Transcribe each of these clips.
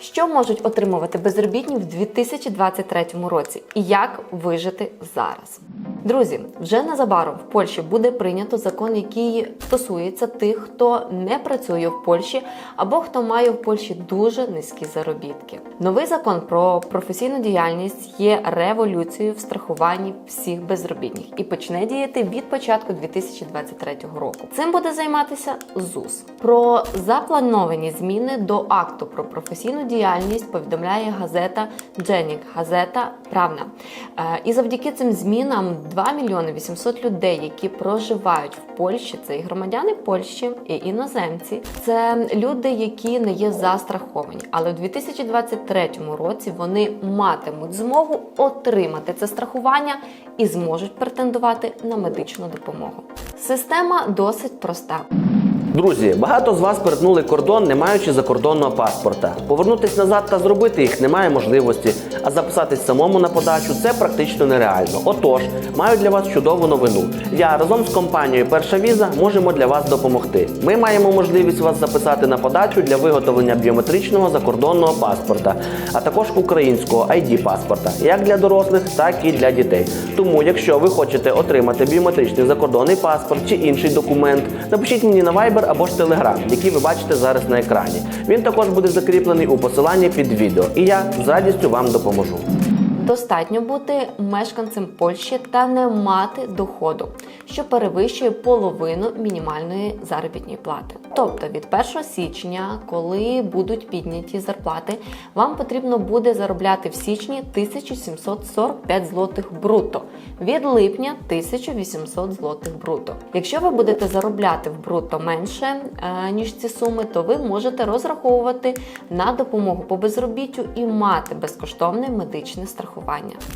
Що можуть отримувати безробітні в 2023 році і як вижити зараз? Друзі, вже незабаром в Польщі буде прийнято закон, який стосується тих, хто не працює в Польщі або хто має в Польщі дуже низькі заробітки. Новий закон про професійну діяльність є революцією в страхуванні всіх безробітних і почне діяти від початку 2023 року. Цим буде займатися ЗУС. Про заплановані зміни до акту про професійну діяльність повідомляє газета Дженік, газета Правна. Е, І завдяки цим змінам 2 мільйони 800 людей, які проживають в Польщі, це і громадяни Польщі, і іноземці, це люди, які не є застраховані. Але в 2023 році вони матимуть змогу отримати це страхування і зможуть претендувати на медичну допомогу. Система досить проста. Друзі, багато з вас перетнули кордон, не маючи закордонного паспорта. Повернутись назад та зробити їх немає можливості, а записатись самому на подачу це практично нереально. Отож, маю для вас чудову новину. Я разом з компанією Перша віза можемо для вас допомогти. Ми маємо можливість вас записати на подачу для виготовлення біометричного закордонного паспорта, а також українського ID паспорта, як для дорослих, так і для дітей. Тому, якщо ви хочете отримати біометричний закордонний паспорт чи інший документ, напишіть мені на Viber або ж Telegram, який ви бачите зараз на екрані. Він також буде закріплений у посиланні під відео, і я з радістю вам допоможу. Almost. Достатньо бути мешканцем Польщі та не мати доходу, що перевищує половину мінімальної заробітної плати. Тобто від 1 січня, коли будуть підняті зарплати, вам потрібно буде заробляти в січні 1745 злотих бруто, від липня 1800 злотих бруто. Якщо ви будете заробляти в бруто менше е, ніж ці суми, то ви можете розраховувати на допомогу по безробіттю і мати безкоштовне медичне страхування.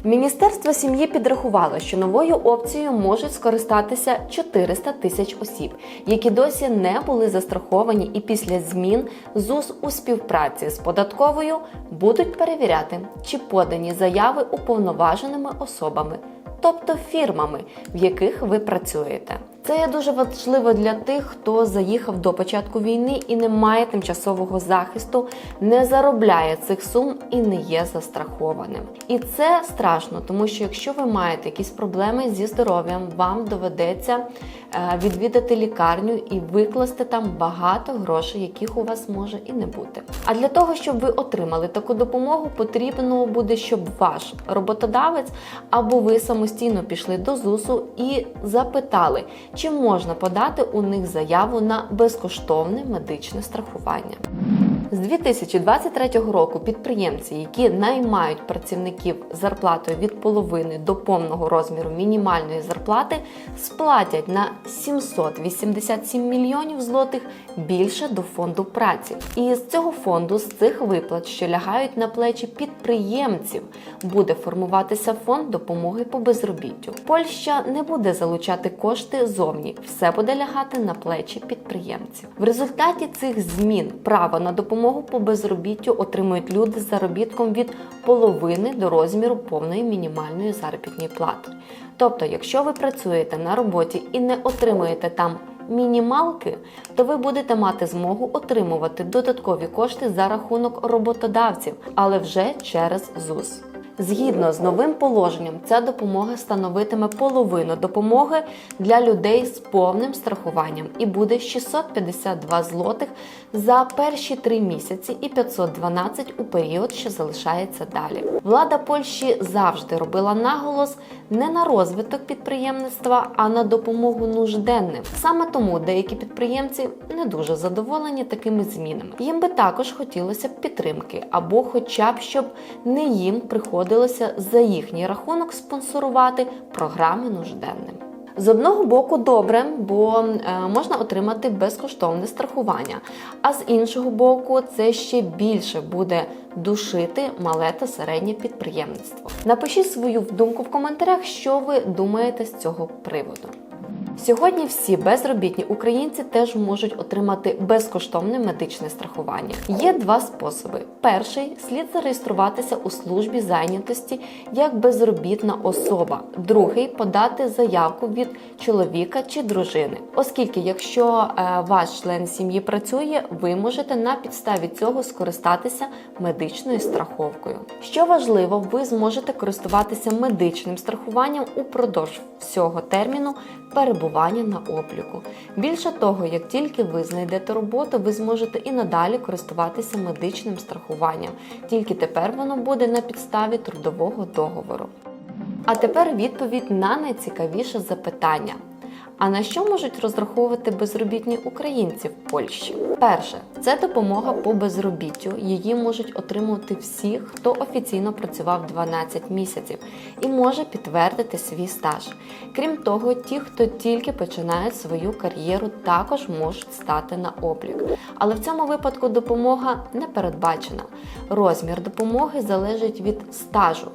Міністерство сім'ї підрахувало, що новою опцією можуть скористатися 400 тисяч осіб, які досі не були застраховані, і після змін ЗУС у співпраці з податковою будуть перевіряти, чи подані заяви уповноваженими особами тобто фірмами, в яких ви працюєте. Це є дуже важливо для тих, хто заїхав до початку війни і не має тимчасового захисту, не заробляє цих сум і не є застрахованим. І це страшно, тому що якщо ви маєте якісь проблеми зі здоров'ям, вам доведеться е, відвідати лікарню і викласти там багато грошей, яких у вас може і не бути. А для того, щоб ви отримали таку допомогу, потрібно буде, щоб ваш роботодавець або ви самостійно пішли до ЗУСу і запитали, чи можна подати у них заяву на безкоштовне медичне страхування. З 2023 року підприємці, які наймають працівників зарплатою від половини до повного розміру мінімальної зарплати, сплатять на 787 мільйонів злотих більше до фонду праці. І з цього фонду, з цих виплат, що лягають на плечі підприємців, буде формуватися фонд допомоги по безробіттю. Польща не буде залучати кошти зовні, все буде лягати на плечі підприємців. В результаті цих змін право на допомогу по безробіттю отримують люди з заробітком від половини до розміру повної мінімальної заробітної плати. Тобто, якщо ви працюєте на роботі і не отримуєте там мінімалки, то ви будете мати змогу отримувати додаткові кошти за рахунок роботодавців, але вже через ЗУС. Згідно з новим положенням, ця допомога становитиме половину допомоги для людей з повним страхуванням і буде 652 злотих за перші три місяці і 512 у період, що залишається далі. Влада Польщі завжди робила наголос не на розвиток підприємництва, а на допомогу нужденним. Саме тому деякі підприємці не дуже задоволені такими змінами. Їм би також хотілося підтримки, або хоча б щоб не їм приходилося за їхній рахунок спонсорувати програми нужденним. З одного боку, добре, бо е, можна отримати безкоштовне страхування. А з іншого боку, це ще більше буде душити мале та середнє підприємництво. Напишіть свою думку в коментарях, що ви думаєте з цього приводу. Сьогодні всі безробітні українці теж можуть отримати безкоштовне медичне страхування. Є два способи: перший слід зареєструватися у службі зайнятості як безробітна особа, другий подати заявку від чоловіка чи дружини. Оскільки, якщо е, ваш член сім'ї працює, ви можете на підставі цього скористатися медичною страховкою. Що важливо, ви зможете користуватися медичним страхуванням упродовж всього терміну перебування на обліку. Більше того, як тільки ви знайдете роботу, ви зможете і надалі користуватися медичним страхуванням. Тільки тепер воно буде на підставі трудового договору. А тепер відповідь на найцікавіше запитання. А на що можуть розраховувати безробітні українці в Польщі? Перше, це допомога по безробіттю. Її можуть отримувати всі, хто офіційно працював 12 місяців і може підтвердити свій стаж. Крім того, ті, хто тільки починають свою кар'єру, також можуть стати на облік. Але в цьому випадку допомога не передбачена. Розмір допомоги залежить від стажу.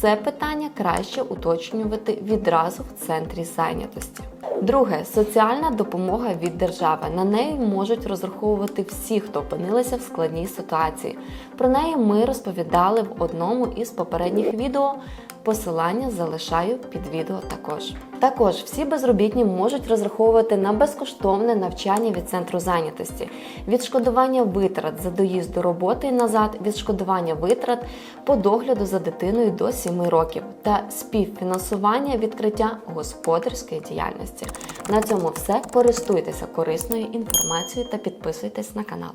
Це питання краще уточнювати відразу в центрі зайнятості. Друге соціальна допомога від держави. На неї можуть розраховувати всі, хто опинилися в складній ситуації. Про неї ми розповідали в одному із попередніх відео. Посилання залишаю під відео також. Також всі безробітні можуть розраховувати на безкоштовне навчання від центру зайнятості, відшкодування витрат за доїзд до роботи і назад, відшкодування витрат по догляду за дитиною до 7 років та співфінансування відкриття господарської діяльності. На цьому все. Користуйтеся корисною інформацією та підписуйтесь на канал.